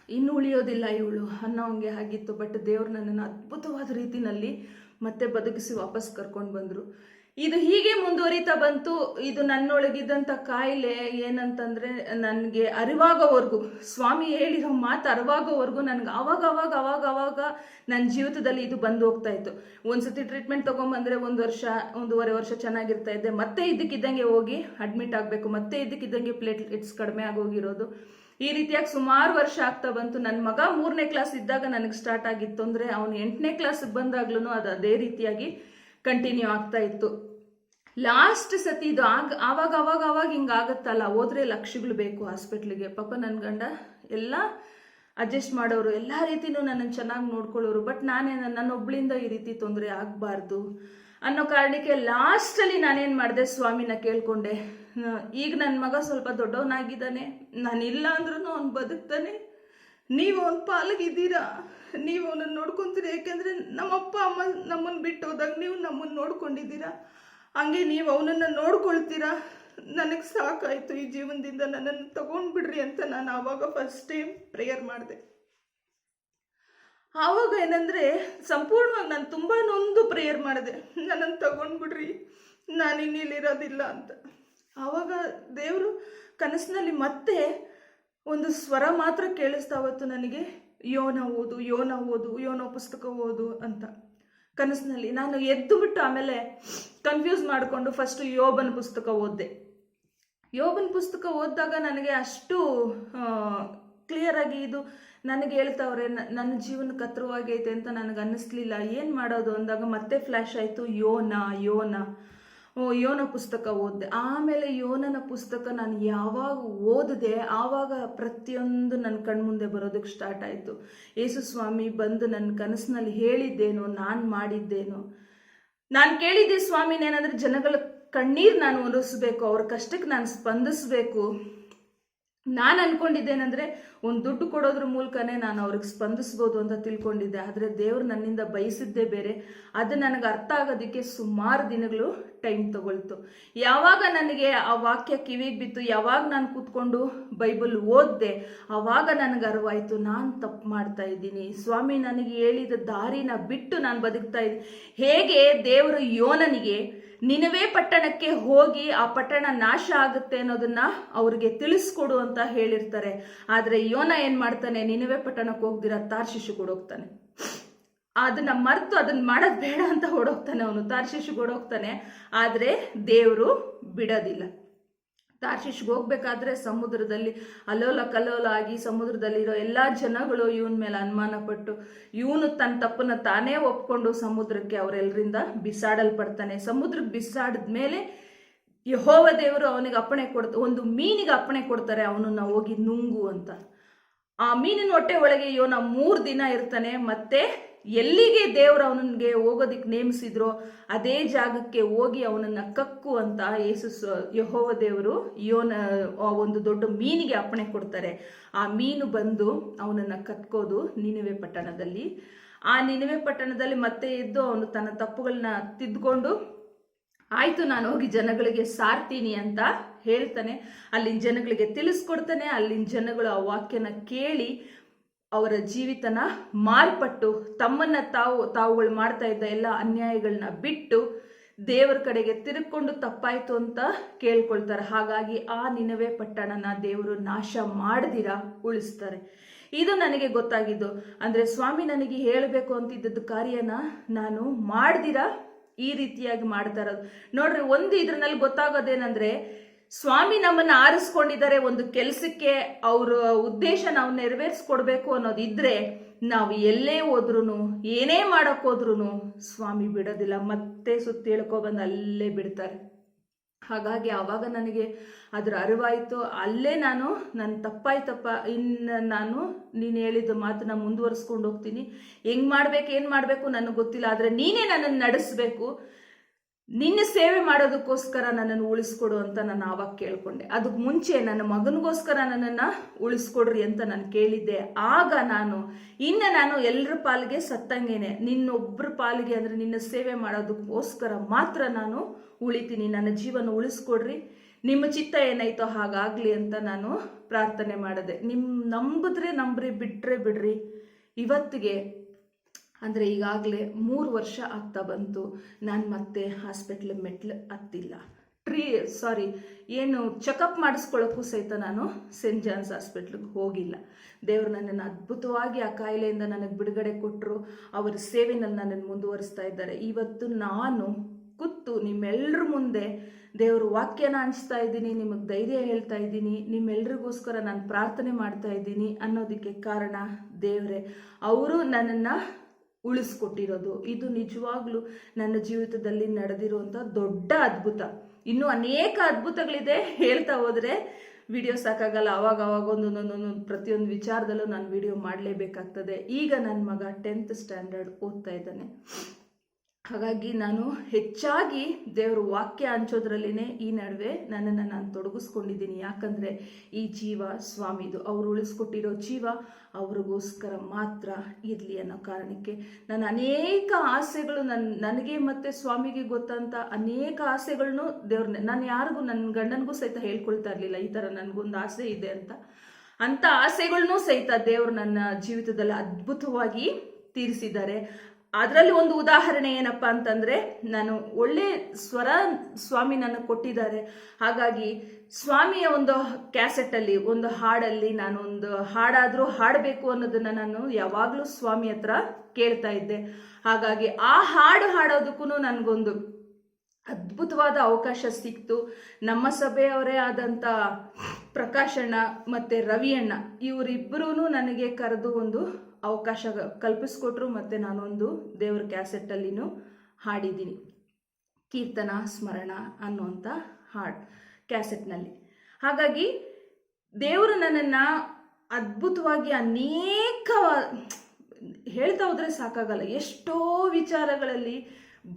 ಇನ್ನು ಉಳಿಯೋದಿಲ್ಲ ಇವಳು. ಅನ್ನೋಂಗೆ ಆಗಿತ್ತು ಬಟ್ ದೇವ್ರು ನನ್ನನ್ನು ಅದ್ಭುತವಾದ ರೀತಿನಲ್ಲಿ ಮತ್ತೆ ಬದುಕಿಸಿ ವಾಪಸ್ ಕರ್ಕೊಂಡು ಬಂದರು. ಇದು ಹೀಗೆ ಮುಂದುವರಿತಾ ಬಂತು. ಇದು ನನ್ನೊಳಗಿದ್ದಂಥ ಕಾಯಿಲೆ ಏನಂತಂದ್ರೆ ನನಗೆ ಅರಿವಾಗೋವರೆಗೂ, ಸ್ವಾಮಿ ಹೇಳಿರೋ ಮಾತು ಅರಿವಾಗೋವರೆಗೂ ನನಗೆ ಅವಾಗ ಅವಾಗ ಅವಾಗ ಅವಾಗ ನನ್ನ ಜೀವಿತದಲ್ಲಿ ಇದು ಬಂದು ಹೋಗ್ತಾ ಇತ್ತು. ಒಂದ್ಸತಿ ಟ್ರೀಟ್ಮೆಂಟ್ ತೊಗೊಂಬಂದರೆ ಒಂದು ವರ್ಷ, ಒಂದೂವರೆ ವರ್ಷ ಚೆನ್ನಾಗಿರ್ತಾ ಇದ್ದೆ. ಮತ್ತೆ ಇದಕ್ಕಿದ್ದಂಗೆ ಹೋಗಿ ಅಡ್ಮಿಟ್ ಆಗಬೇಕು. ಮತ್ತೆ ಇದಕ್ಕಿದ್ದಂಗೆ ಪ್ಲೇಟ್ಲೆಟ್ಸ್ ಕಡಿಮೆ ಆಗೋಗಿರೋದು. ಈ ರೀತಿಯಾಗಿ ಸುಮಾರು ವರ್ಷ ಆಗ್ತಾ ಬಂತು. ನನ್ನ ಮಗ ಮೂರನೇ ಕ್ಲಾಸ್ ಇದ್ದಾಗ ನನಗೆ ಸ್ಟಾರ್ಟ್ ಆಗಿತ್ತು ಅಂದರೆ ಅವನು ಎಂಟನೇ ಕ್ಲಾಸಿಗೆ ಬಂದಾಗ್ಲೂ ಅದು ಅದೇ ರೀತಿಯಾಗಿ ಕಂಟಿನ್ಯೂ ಆಗ್ತಾ ಇತ್ತು. ಲಾಸ್ಟ್ ಸತಿ ಇದು ಆಗ, ಆವಾಗ ಅವಾಗ ಅವಾಗ ಹಿಂಗಾಗತ್ತಲ್ಲ ಹೋದ್ರೆ ಲಕ್ಷಗಳು ಬೇಕು ಹಾಸ್ಪಿಟ್ಲಿಗೆ ಪಾಪ ನನ್ನ ಗಂಡ ಎಲ್ಲ ಅಡ್ಜಸ್ಟ್ ಮಾಡೋರು, ಎಲ್ಲ ರೀತಿನೂ ನನ್ನನ್ನು ಚೆನ್ನಾಗಿ ನೋಡ್ಕೊಳ್ಳೋರು ಬಟ್ ನಾನೇ ನನ್ನ ನನ್ನೊಬ್ಳಿಂದ ಈ ರೀತಿ ತೊಂದರೆ ಆಗಬಾರ್ದು ಅನ್ನೋ ಕಾರಣಕ್ಕೆ ಲಾಸ್ಟಲ್ಲಿ ನಾನೇನು ಮಾಡಿದೆ, ಸ್ವಾಮಿನ ಕೇಳಿಕೊಂಡೆ. ಈಗ ನನ್ನ ಮಗ ಸ್ವಲ್ಪ ದೊಡ್ಡವನಾಗಿದ್ದಾನೆ. ನಾನಿಲ್ಲ ಅಂದ್ರೂ ಅವ್ನು ಬದುಕ್ತಾನೆ. ನೀವು ಅವ್ನ ಪಾಲಗಿದ್ದೀರಾ? ನೀವು ಅವನನ್ನು ನೋಡ್ಕೊಂತೀರಿ, ಯಾಕೆಂದರೆ ನಮ್ಮಪ್ಪ ಅಮ್ಮ ನಮ್ಮನ್ನು ಬಿಟ್ಟು ಹೋದಾಗ ನೀವು ನಮ್ಮನ್ನು ನೋಡ್ಕೊಂಡಿದ್ದೀರಾ? ಹಂಗೆ ನೀವು ಅವನನ್ನು ನೋಡ್ಕೊಳ್ತೀರಾ? ನನಗೆ ಸಾಕಾಯಿತು ಈ ಜೀವನದಿಂದ, ನನ್ನನ್ನು ತಗೊಂಡ್ಬಿಡ್ರಿ ಅಂತ ನಾನು ಆವಾಗ ಫಸ್ಟ್ ಟೈಮ್ ಪ್ರೇಯರ್ ಮಾಡಿದೆ. ಆವಾಗ ಏನಂದ್ರೆ, ಸಂಪೂರ್ಣವಾಗಿ ನಾನು ತುಂಬಾ ನೊಂದು ಪ್ರೇಯರ್ ಮಾಡಿದೆ. ನನ್ನನ್ನು ತಗೊಂಡ್ಬಿಡ್ರಿ, ನಾನು ಇನ್ನಿಲ್ಲಿರೋದಿಲ್ಲ ಅಂತ. ಆವಾಗ ದೇವರು ಕನಸಿನಲ್ಲಿ ಮತ್ತೆ ಒಂದು ಸ್ವರ ಮಾತ್ರ ಕೇಳಿಸ್ತಾ ಅವತ್ತು ನನಗೆ ಯೋನ ಓದು ಯೋನ ಓದು ಯೋನ ಪುಸ್ತಕ ಓದು ಅಂತ ಕನಸಿನಲ್ಲಿ ನಾನು ಎದ್ದು ಬಿಟ್ಟು ಆಮೇಲೆ ಕನ್ಫ್ಯೂಸ್ ಮಾಡಿಕೊಂಡು ಫಸ್ಟ್ ಯೋಬನ್ ಪುಸ್ತಕ ಓದಿದೆ. ಯೋಬನ್ ಪುಸ್ತಕ ಓದಿದಾಗ ನನಗೆ ಅಷ್ಟು ಕ್ಲಿಯರ್ ಆಗಿ ಇದು ನನಗೆ ಹೇಳ್ತಾವ್ರೆ ನನ್ನ ಜೀವನ ಹತ್ರವಾಗೈತೆ ಅಂತ ನನಗೆ ಅನ್ನಿಸ್ಲಿಲ್ಲ. ಏನು ಮಾಡೋದು ಅಂದಾಗ ಮತ್ತೆ ಫ್ಲ್ಯಾಶ್ ಆಯಿತು ಯೋನ ಯೋನ ಯೋನ ಪುಸ್ತಕ ಓದಿದೆ. ಆಮೇಲೆ ಯೋನನ ಪುಸ್ತಕ ನಾನು ಯಾವಾಗ ಓದಿದೆ, ಆವಾಗ ಪ್ರತಿಯೊಂದು ನನ್ನ ಕಣ್ಮುಂದೆ ಬರೋದಕ್ಕೆ ಸ್ಟಾರ್ಟ್ ಆಯಿತು. ಯೇಸು ಸ್ವಾಮಿ ಬಂದು ನನ್ನ ಕನಸಿನಲ್ಲಿ ಹೇಳಿದ್ದೇನೋ, ನಾನು ಮಾಡಿದ್ದೇನೋ. ನಾನು ಕೇಳಿದ್ದೆ ಸ್ವಾಮಿನೇನಂದ್ರೆ ಜನಗಳ ಕಣ್ಣೀರು ನಾನು ಒರೆಸ್ಬೇಕು, ಅವ್ರ ಕಷ್ಟಕ್ಕೆ ನಾನು ಸ್ಪಂದಿಸ್ಬೇಕು. ನಾನು ಅನ್ಕೊಂಡಿದ್ದೇನೆಂದ್ರೆ ಒಂದು ದುಡ್ಡು ಕೊಡೋದ್ರ ಮೂಲಕನೇ ನಾನು ಅವ್ರಿಗೆ ಸ್ಪಂದಿಸ್ಬೋದು ಅಂತ ತಿಳ್ಕೊಂಡಿದ್ದೆ. ಆದರೆ ದೇವ್ರು ನನ್ನಿಂದ ಬಯಸಿದ್ದೇ ಬೇರೆ. ಅದು ನನಗೆ ಅರ್ಥ ಆಗೋದಕ್ಕೆ ಸುಮಾರು ದಿನಗಳು ಟೈಮ್ ತಗೊಳ್ತು. ಯಾವಾಗ ನನಗೆ ಆ ವಾಕ್ಯ ಕಿವಿಗೆ ಬಿತ್ತು, ಯಾವಾಗ ನಾನು ಕೂತ್ಕೊಂಡು ಬೈಬಲ್ ಓದಿದೆ ಆವಾಗ ನನಗೆ ಅರಿವಾಯಿತು. ನಾನು ತಪ್ಪು ಮಾಡ್ತಾ ಇದ್ದೀನಿ. ಸ್ವಾಮಿ, ನನಗೆ ಹೇಳಿದ ದಾರಿನ ಬಿಟ್ಟು ನಾನು ಬದುಕ್ತಾ ಇದ್ದೀನಿ ಹೇಗೆ ದೇವರು ಯೋನನಿಗೆ ನಿನವೇ ಪಟ್ಟಣಕ್ಕೆ ಹೋಗಿ ಆ ಪಟ್ಟಣ ನಾಶ ಆಗುತ್ತೆ ಅನ್ನೋದನ್ನ ಅವ್ರಿಗೆ ತಿಳಿಸ್ಕೊಡು ಅಂತ ಹೇಳಿರ್ತಾರೆ. ಆದ್ರೆ ಯೋನ ಏನ್ ಮಾಡ್ತಾನೆ? ನಿನವೇ ಪಟ್ಟಣಕ್ಕೆ ಹೋಗ್ದಿರ ತಾರ್ಶಿಶು ಕೊಡೋಗ್ತಾನೆ ಅದನ್ನ ಮರೆತು ಅದನ್ನ ಮಾಡೋದ್ ಬೇಡ ಅಂತ ಓಡೋಗ್ತಾನೆ ಅವನು. ತಾರ್ಶಿಶು ಓಡೋಗ್ತಾನೆ ಆದ್ರೆ ದೇವರು ಬಿಡೋದಿಲ್ಲ. ತಾರ್ಶಿಷ್ಗೆ ಹೋಗ್ಬೇಕಾದ್ರೆ ಸಮುದ್ರದಲ್ಲಿ ಅಲೋಲ ಕಲೋಲ ಆಗಿ ಸಮುದ್ರದಲ್ಲಿರೋ ಎಲ್ಲ ಜನಗಳು ಇವನ ಮೇಲೆ ಅನುಮಾನ ಪಟ್ಟು ಇವನು ತನ್ನ ತಪ್ಪನ್ನ ತಾನೇ ಒಪ್ಕೊಂಡು ಸಮುದ್ರಕ್ಕೆ ಅವರೆಲ್ಲರಿಂದ ಬಿಸಾಡಲ್ಪಡ್ತಾನೆ. ಸಮುದ್ರಕ್ಕೆ ಬಿಸಾಡಿದ ಮೇಲೆ ಯಹೋವ ದೇವರು ಅವನಿಗೆ ಅಪ್ಪಣೆ ಕೊಡ್ತ, ಒಂದು ಮೀನಿಗೆ ಅಪ್ಪಣೆ ಕೊಡ್ತಾರೆ, ಅವನನ್ನ ಹೋಗಿ ನುಂಗು ಅಂತ. ಆ ಮೀನಿನ ಹೊಟ್ಟೆ ಒಳಗೆ ಇವನ ಮೂರು ದಿನ ಇರ್ತಾನೆ, ಮತ್ತೆ ಎಲ್ಲಿಗೆ ದೇವರು ಅವನಿಗೆ ಹೋಗೋದಿಕ್ಕೆ ನೇಮಿಸಿದ್ರೋ ಅದೇ ಜಾಗಕ್ಕೆ ಹೋಗಿ ಅವನನ್ನ ಕಕ್ಕು ಅಂತ ಯೇಸು ಯಹೋವ ದೇವರು ಯೋನ ಒಂದು ದೊಡ್ಡ ಮೀನಿಗೆ ಅಪ್ಪಣೆ ಕೊಡ್ತಾರೆ. ಆ ಮೀನು ಬಂದು ಅವನನ್ನ ಕತ್ಕೋದು ನಿನವೆ ಪಟ್ಟಣದಲ್ಲಿ. ಆ ನಿನವೆ ಪಟ್ಟಣದಲ್ಲಿ ಮತ್ತೆ ಇದ್ದು ಅವನು ತನ್ನ ತಪ್ಪುಗಳನ್ನ ತಿದ್ದುಕೊಂಡು ಆಯ್ತು ನಾನು ಹೋಗಿ ಜನಗಳಿಗೆ ಸಾರ್ತೀನಿ ಅಂತ ಹೇಳ್ತಾನೆ. ಅಲ್ಲಿನ ಜನಗಳಿಗೆ ತಿಳಿಸ್ಕೊಡ್ತಾನೆ. ಅಲ್ಲಿನ ಜನಗಳು ಆ ವಾಕ್ಯನ ಕೇಳಿ ಅವರ ಜೀವಿತನ ಮಾರ್ಪಟ್ಟು ತಮ್ಮನ್ನ ತಾವು, ತಾವುಗಳು ಮಾಡ್ತಾ ಇದ್ದ ಎಲ್ಲ ಅನ್ಯಾಯಗಳನ್ನ ಬಿಟ್ಟು ದೇವರ ಕಡೆಗೆ ತಿರುಕೊಂಡು ತಪ್ಪಾಯ್ತು ಅಂತ ಕೇಳ್ಕೊಳ್ತಾರೆ. ಹಾಗಾಗಿ ಆ ನಿನವೇ ಪಟ್ಟಣನ ದೇವರು ನಾಶ ಮಾಡದಿರ, ಉಳಿಸ್ತಾರೆ. ಇದು ನನಗೆ ಗೊತ್ತಾಗಿದ್ದು. ಅಂದ್ರೆ ಸ್ವಾಮಿ ನನಗೆ ಹೇಳಬೇಕು ಅಂತಿದ್ದದ್ದು ಕಾರ್ಯನ ನಾನು ಮಾಡ್ದಿರ? ಈ ರೀತಿಯಾಗಿ ಮಾಡ್ತಾ ಇರೋದು. ನೋಡ್ರಿ, ಒಂದು ಇದ್ರಲ್ಲಿ ಗೊತ್ತಾಗೋದೇನಂದ್ರೆ ಸ್ವಾಮಿ ನಮ್ಮನ್ನ ಆರಿಸ್ಕೊಂಡಿದ್ದಾರೆ, ಒಂದು ಕೆಲಸಕ್ಕೆ ಅವ್ರ ಉದ್ದೇಶ ನಾವು ನೆರವೇರಿಸ್ಕೊಡ್ಬೇಕು ಅನ್ನೋದಿದ್ರೆ ನಾವು ಎಲ್ಲೇ ಹೋದ್ರೂ ಏನೇ ಮಾಡೋಕ್ಕೋದ್ರೂ ಸ್ವಾಮಿ ಬಿಡೋದಿಲ್ಲ. ಮತ್ತೆ ಸುತ್ತಿ ಹೇಳ್ಕೊ ಬಂದು ಅಲ್ಲೇ ಬಿಡ್ತಾರೆ. ಹಾಗಾಗಿ ಆವಾಗ ನನಗೆ ಅದರ ಅರಿವಾಯಿತು. ಅಲ್ಲೇ ನಾನು ನನ್ನ ತಪ್ಪಾಯ್ತಪ್ಪ, ಇನ್ನು ನಾನು ನೀನು ಹೇಳಿದ ಮಾತನ್ನ ಮುಂದುವರಿಸ್ಕೊಂಡು ಹೋಗ್ತೀನಿ. ಹೆಂಗ್ ಮಾಡ್ಬೇಕು, ಏನು ಮಾಡಬೇಕು ನನಗೆ ಗೊತ್ತಿಲ್ಲ, ಆದರೆ ನೀನೇ ನನ್ನನ್ನು ನಡೆಸಬೇಕು. ನಿನ್ನ ಸೇವೆ ಮಾಡೋದಕ್ಕೋಸ್ಕರ ನನ್ನನ್ನು ಉಳಿಸ್ಕೊಡು ಅಂತ ನಾನು ಆವಾಗ ಕೇಳಿಕೊಂಡೆ. ಅದಕ್ಕೆ ಮುಂಚೆ ನನ್ನ ಮಗನಿಗೋಸ್ಕರ ನನ್ನನ್ನು ಉಳಿಸ್ಕೊಡ್ರಿ ಅಂತ ನಾನು ಕೇಳಿದ್ದೆ. ಆಗ ನಾನು, ಇನ್ನು ನಾನು ಎಲ್ಲರ ಪಾಲಿಗೆ ಸತ್ತಂಗೇನೆ. ನಿನ್ನೊಬ್ಬರ ಪಾಲಿಗೆ ಅಂದರೆ ನಿನ್ನ ಸೇವೆ ಮಾಡೋದಕ್ಕೋಸ್ಕರ ಮಾತ್ರ ನಾನು ಉಳಿತೀನಿ. ನನ್ನ ಜೀವನ ಉಳಿಸ್ಕೊಡ್ರಿ. ನಿಮ್ಮ ಚಿತ್ತ ಏನಾಯ್ತೋ ಹಾಗಾಗಲಿ ಅಂತ ನಾನು ಪ್ರಾರ್ಥನೆ ಮಾಡಿದೆ. ನಿಮ್ಮ ನಂಬಿದ್ರೆ ನಂಬ್ರಿ, ಬಿಟ್ರೆ ಬಿಡ್ರಿ. ಇವತ್ತಿಗೆ ಅಂದರೆ ಈಗಾಗಲೇ ಮೂರು ವರ್ಷ ಆಗ್ತಾ ಬಂತು. ನಾನು ಮತ್ತೆ ಹಾಸ್ಪಿಟ್ಲ್ ಮೆಟ್ಲು ಹತ್ತಿಲ್ಲ. ಟ್ರೀ ಸಾರಿ ಏನು ಚೆಕಪ್ ಮಾಡಿಸ್ಕೊಳ್ಳೋಕ್ಕೂ ಸಹಿತ ನಾನು ಸೆಂಟ್ ಜಾನ್ಸ್ ಹಾಸ್ಪಿಟ್ಲಿಗೆ ಹೋಗಿಲ್ಲ. ದೇವರು ನನ್ನನ್ನು ಅದ್ಭುತವಾಗಿ ಆ ಕಾಯಿಲೆಯಿಂದ ನನಗೆ ಬಿಡುಗಡೆ ಕೊಟ್ಟರು ಅವರ ಸೇವೆನಲ್ಲಿ ನನ್ನನ್ನು ಮುಂದುವರಿಸ್ತಾ ಇದ್ದಾರೆ. ಇವತ್ತು ನಾನು ಕೂತು ನಿಮ್ಮೆಲ್ಲರ ಮುಂದೆ ದೇವ್ರ ವಾಕ್ಯನ ಹಂಚ್ತಾ ಇದ್ದೀನಿ, ನಿಮಗೆ ಧೈರ್ಯ ಹೇಳ್ತಾ ಇದ್ದೀನಿ, ನಿಮ್ಮೆಲ್ರಿಗೋಸ್ಕರ ನಾನು ಪ್ರಾರ್ಥನೆ ಮಾಡ್ತಾ ಇದ್ದೀನಿ ಅನ್ನೋದಕ್ಕೆ ಕಾರಣ ದೇವರೇ. ಅವರು ನನ್ನನ್ನು ಉಳಿಸ್ಕೊಟ್ಟಿರೋದು. ಇದು ನಿಜವಾಗ್ಲೂ ನನ್ನ ಜೀವಿತದಲ್ಲಿ ನಡೆದಿರುವಂಥ ದೊಡ್ಡ ಅದ್ಭುತ. ಇನ್ನೂ ಅನೇಕ ಅದ್ಭುತಗಳಿದೆ ಹೇಳ್ತಾ ಹೋದರೆ. ವಿಡಿಯೋ ಸಾಕಾಗಲ್ಲ ಅವಾಗ ಅವಾಗ ಒಂದೊಂದೊಂದೊಂದು ಪ್ರತಿಯೊಂದು ವಿಚಾರದಲ್ಲೂ ನಾನು ವಿಡಿಯೋ ಮಾಡಲೇಬೇಕಾಗ್ತದೆ. ಈಗ ನನ್ನ ಮಗ ಟೆಂತ್ ಸ್ಟ್ಯಾಂಡರ್ಡ್ ಓದ್ತಾ ಇದ್ದಾನೆ. ಹಾಗಾಗಿ ನಾನು ಹೆಚ್ಚಾಗಿ ದೇವ್ರ ವಾಕ್ಯ ಹಂಚೋದ್ರಲ್ಲೇ ಈ ನಡುವೆ ನನ್ನನ್ನು ನಾನು ತೊಡಗಿಸ್ಕೊಂಡಿದ್ದೀನಿ. ಯಾಕಂದರೆ ಈ ಜೀವ ಸ್ವಾಮಿದು ಅವರು ಉಳಿಸ್ಕೊಟ್ಟಿರೋ ಜೀವ ಅವ್ರಿಗೋಸ್ಕರ ಮಾತ್ರ ಇರಲಿ ಅನ್ನೋ ಕಾರಣಕ್ಕೆ ನನ್ನ ಅನೇಕ ಆಸೆಗಳು ನನ್ನ ನನಗೆ ಮತ್ತು ಸ್ವಾಮಿಗೆ ಗೊತ್ತಂತ ಅನೇಕ ಆಸೆಗಳನ್ನು ದೇವ್ರ ನಾನು ಯಾರಿಗೂ ನನ್ನ ಗಂಡನಿಗೂ ಸಹಿತ ಹೇಳ್ಕೊಳ್ತಾ ಇರಲಿಲ್ಲ. ಈ ಥರ ನನಗೊಂದು ಆಸೆ ಇದೆ ಅಂತ. ಅಂಥ ಆಸೆಗಳನ್ನೂ ಸಹಿತ ದೇವರು ನನ್ನ ಜೀವಿತದಲ್ಲಿ ಅದ್ಭುತವಾಗಿ ತೀರಿಸಿದ್ದಾರೆ. ಅದರಲ್ಲಿ ಒಂದು ಉದಾಹರಣೆ ಏನಪ್ಪ ಅಂತಂದ್ರೆ, ನಾನು ಒಳ್ಳೆ ಸ್ವರ ಸ್ವಾಮಿ ನನಗೆ ಕೊಟ್ಟಿದ್ದಾರೆ. ಹಾಗಾಗಿ ಸ್ವಾಮಿಯ ಒಂದು ಕ್ಯಾಸೆಟಲ್ಲಿ ಒಂದು ಹಾಡಲ್ಲಿ ನಾನು ಒಂದು ಹಾಡಾದರೂ ಹಾಡಬೇಕು ಅನ್ನೋದನ್ನ ನಾನು ಯಾವಾಗಲೂ ಸ್ವಾಮಿ ಹತ್ರ ಕೇಳ್ತಾ ಇದ್ದೆ. ಹಾಗಾಗಿ ಆ ಹಾಡು ಹಾಡೋದಕ್ಕೂ ನನಗೊಂದು ಅದ್ಭುತವಾದ ಅವಕಾಶ ಸಿಕ್ತು. ನಮ್ಮ ಸಭೆಯವರೇ ಆದಂಥ ಪ್ರಕಾಶಣ್ಣ ಮತ್ತು ರವಿಯಣ್ಣ ಇವರಿಬ್ಬರೂ ನನಗೆ ಕರೆದು ಒಂದು ಅವಕಾಶ ಕಲ್ಪಿಸ್ಕೊಟ್ರು ಮತ್ತು ನಾನೊಂದು ದೇವ್ರ ಕ್ಯಾಸೆಟ್ಟಲ್ಲಿನೂ ಹಾಡಿದ್ದೀನಿ. ಕೀರ್ತನ, ಸ್ಮರಣ ಅನ್ನುವಂಥ ಹಾಡು ಕ್ಯಾಸೆಟ್ನಲ್ಲಿ ಹಾಗಾಗಿ ದೇವರು ನನ್ನನ್ನು ಅದ್ಭುತವಾಗಿ ಅನೇಕ ಹೇಳ್ತಾ ಹೋದರೆ ಸಾಕಾಗಲ್ಲ. ಎಷ್ಟೋ ವಿಚಾರಗಳಲ್ಲಿ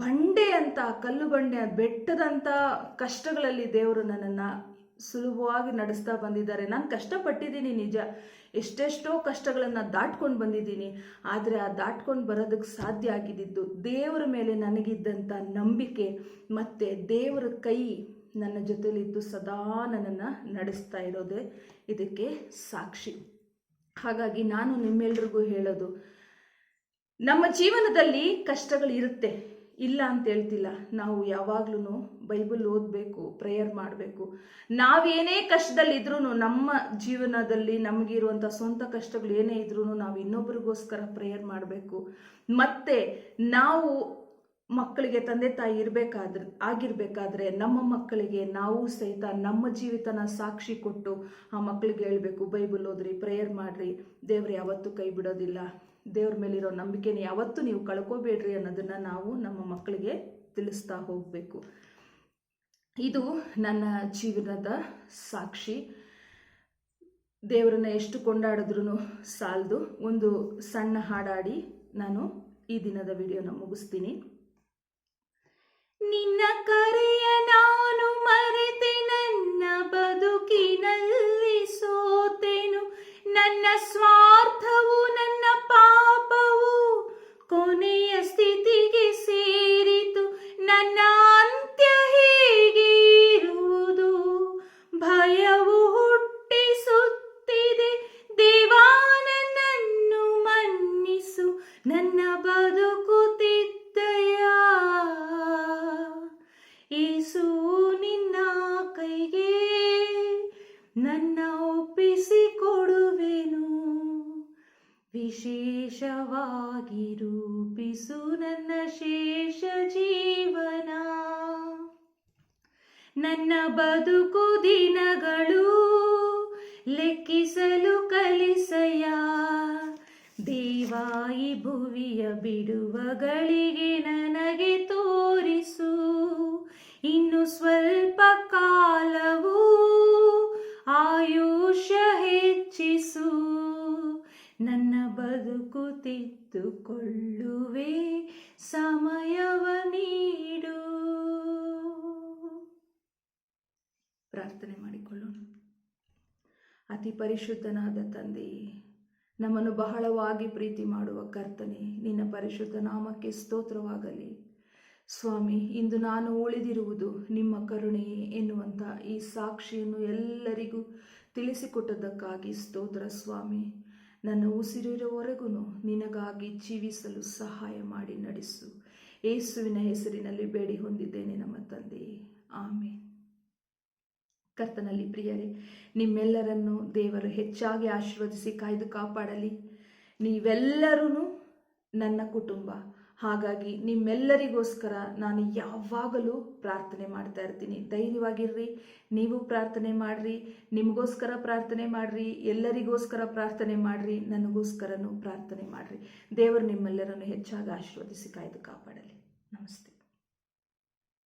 ಬಂಡೆ ಅಂತ ಕಲ್ಲು ಬಂಡೆ ಬೆಟ್ಟದಂಥ ಕಷ್ಟಗಳಲ್ಲಿ ದೇವರು ನನ್ನನ್ನು ಸುಲಭವಾಗಿ ನಡೆಸ್ತಾ ಬಂದಿದ್ದಾರೆ. ನಾನು ಕಷ್ಟಪಟ್ಟಿದ್ದೀನಿ ನಿಜ. ಎಷ್ಟೆಷ್ಟೋ ಕಷ್ಟಗಳನ್ನು ದಾಟ್ಕೊಂಡು ಬಂದಿದ್ದೀನಿ. ಆದರೆ ಆ ದಾಟ್ಕೊಂಡು ಬರೋದಕ್ಕೆ ಸಾಧ್ಯ ಆಗಿದ್ದಿದ್ದು ದೇವರ ಮೇಲೆ ನನಗಿದ್ದಂಥ ನಂಬಿಕೆ ಮತ್ತು ದೇವರ ಕೈ ನನ್ನ ಜೊತೆಲಿದ್ದು ಸದಾ ನನ್ನನ್ನು ನಡೆಸ್ತಾ ಇರೋದೇ ಇದಕ್ಕೆ ಸಾಕ್ಷಿ. ಹಾಗಾಗಿ ನಾನು ನಿಮ್ಮೆಲ್ರಿಗೂ ಹೇಳೋದು, ನಮ್ಮ ಜೀವನದಲ್ಲಿ ಕಷ್ಟಗಳು ಇರುತ್ತೆ ಇಲ್ಲ ಅಂತ ಹೇಳ್ತಿಲ್ಲ. ನಾವು ಯಾವಾಗ್ಲೂ ಬೈಬಲ್ ಓದಬೇಕು, ಪ್ರೇಯರ್ ಮಾಡಬೇಕು. ನಾವೇನೇ ಕಷ್ಟದಲ್ಲಿದ್ರೂ ನಮ್ಮ ಜೀವನದಲ್ಲಿ ನಮಗಿರುವಂಥ ಸ್ವಂತ ಕಷ್ಟಗಳು ಏನೇ ಇದ್ರೂ ನಾವು ಇನ್ನೊಬ್ರಿಗೋಸ್ಕರ ಪ್ರೇಯರ್ ಮಾಡಬೇಕು. ಮತ್ತೆ ನಾವು ಮಕ್ಕಳಿಗೆ ತಂದೆ ತಾಯಿ ಇರಬೇಕಾದ್ರೆ, ಆಗಿರಬೇಕಾದ್ರೆ ನಮ್ಮ ಮಕ್ಕಳಿಗೆ ನಾವು ಸಹಿತ ನಮ್ಮ ಜೀವಿತನ ಸಾಕ್ಷಿ ಕೊಟ್ಟು ಆ ಮಕ್ಕಳಿಗೆ ಹೇಳಬೇಕು, ಬೈಬಲ್ ಓದ್ರಿ, ಪ್ರೇಯರ್ ಮಾಡ್ರಿ. ದೇವ್ರು, ಯಾವತ್ತೂ ಕೈ ಬಿಡೋದಿಲ್ಲ. ದೇವ್ರ ಮೇಲಿರೋ ನಂಬಿಕೆನ ಯಾವತ್ತೂ ನೀವು ಕಳ್ಕೋಬೇಡ್ರಿ ಅನ್ನೋದನ್ನು ನಾವು ನಮ್ಮ ಮಕ್ಕಳಿಗೆ ತಿಳಿಸ್ತಾ ಹೋಗಬೇಕು. ಇದು ನನ್ನ ಜೀವನದ ಸಾಕ್ಷಿ. ದೇವರನ್ನ ಎಷ್ಟು ಕೊಂಡಾಡಿದ್ರೂ ಸಾಲದು. ಒಂದು ಸಣ್ಣ ಹಾಡಾಡಿ ನಾನು ಈ ದಿನದ ವಿಡಿಯೋನ ಮುಗಿಸ್ತೀನಿ. ನಿನ್ನ ಕರೆಯ ನಾನು ಮರೆತೆ, ನನ್ನ ಬದುಕಿನಲ್ಲಿ ಸೋತೆನು. ನನ್ನ ಸ್ವಾರ್ಥವು ನನ್ನ పాపవు కొనియ స్థితికి ಬದುಕು ದಿನಗಳು ಲೆಕ್ಕಿಸಲು ಕಲಿಸಯ ದೇವಾಯಿ ಭುವಿಯ ಬಿಡುವಗಳಿಗೆ ನನಗೆ ತೋರಿಸು. ಇನ್ನು ಸ್ವಲ್ಪ ಅತಿ ಪರಿಶುದ್ಧನಾದ ತಂದೆಯೇ ನಮ್ಮನ್ನು ಬಹಳವಾಗಿ ಪ್ರೀತಿ ಮಾಡುವ ಕರ್ತನೆ, ನಿನ್ನ ಪರಿಶುದ್ಧ ನಾಮಕ್ಕೆ ಸ್ತೋತ್ರವಾಗಲಿ. ಸ್ವಾಮಿ, ಇಂದು ನಾನು ಉಳಿದಿರುವುದು ನಿಮ್ಮ ಕರುಣೆಯೇ ಎನ್ನುವಂಥ ಈ ಸಾಕ್ಷಿಯನ್ನು ಎಲ್ಲರಿಗೂ ತಿಳಿಸಿಕೊಟ್ಟದ್ದಕ್ಕಾಗಿ ಸ್ತೋತ್ರ ಸ್ವಾಮಿ. ನನ್ನ ಉಸಿರಿರುವವರೆಗೂ ನಿನಗಾಗಿ ಜೀವಿಸಲು ಸಹಾಯ ಮಾಡಿ ನಡೆಸು. ಏಸುವಿನ ಹೆಸರಿನಲ್ಲಿ ಬೇಡಿ ಹೊಂದಿದ್ದೇನೆ ನಮ್ಮ ತಂದೆಯೇ ಆಮೇನ್. ಕರ್ತನಲ್ಲಿ ಪ್ರಿಯರೇ, ನಿಮ್ಮೆಲ್ಲರನ್ನು ದೇವರು ಹೆಚ್ಚಾಗಿ ಆಶೀರ್ವದಿಸಿ ಕಾಯ್ದು ಕಾಪಾಡಲಿ. ನೀವೆಲ್ಲರೂ ನನ್ನ ಕುಟುಂಬ. ಹಾಗಾಗಿ ನಿಮ್ಮೆಲ್ಲರಿಗೋಸ್ಕರ ನಾನು ಯಾವಾಗಲೂ ಪ್ರಾರ್ಥನೆ ಮಾಡ್ತಾ ಇರ್ತೀನಿ. ಧೈರ್ಯವಾಗಿರ್ರಿ, ನೀವು ಪ್ರಾರ್ಥನೆ ಮಾಡ್ರಿ, ನಿಮಗೋಸ್ಕರ ಪ್ರಾರ್ಥನೆ ಮಾಡ್ರಿ, ಎಲ್ಲರಿಗೋಸ್ಕರ ಪ್ರಾರ್ಥನೆ ಮಾಡ್ರಿ, ನನಗೋಸ್ಕರನೂ ಪ್ರಾರ್ಥನೆ ಮಾಡ್ರಿ. ದೇವರು ನಿಮ್ಮೆಲ್ಲರನ್ನು ಹೆಚ್ಚಾಗಿ ಆಶೀರ್ವದಿಸಿ ಕಾಯ್ದು ಕಾಪಾಡಲಿ. ನಮಸ್ತೆ.